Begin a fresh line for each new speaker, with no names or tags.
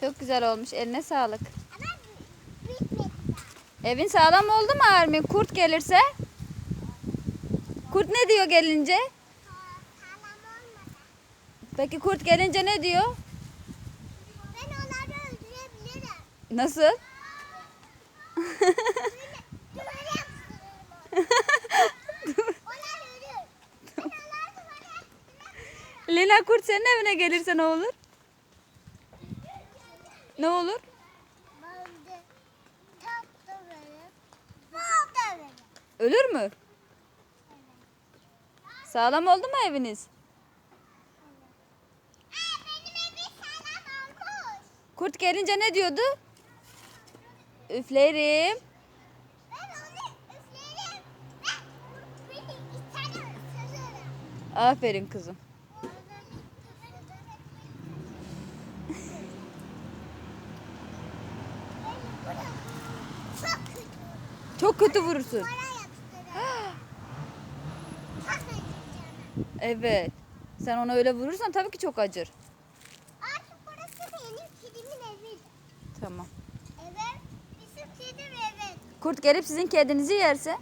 Çok güzel olmuş. Eline sağlık. Evin sağlam oldu mu Armin? Kurt gelirse? Kurt ne diyor gelince? Peki kurt gelince ne diyor?
Ben onları öldürebilirim.
Nasıl? Lina kurt senin evine gelirse ne olur? Ne olur? Ölür mü? Sağlam oldu mu eviniz? Kurt gelince ne diyordu? Üflerim. Aferin kızım.
Çok kötü
vurursun. Evet. Sen onu öyle vurursan tabii ki çok acır.
Artık burası benim kedimin evi.
Tamam.
Evet, bizim kedim evi.
Kurt gelip sizin kedinizi yerse?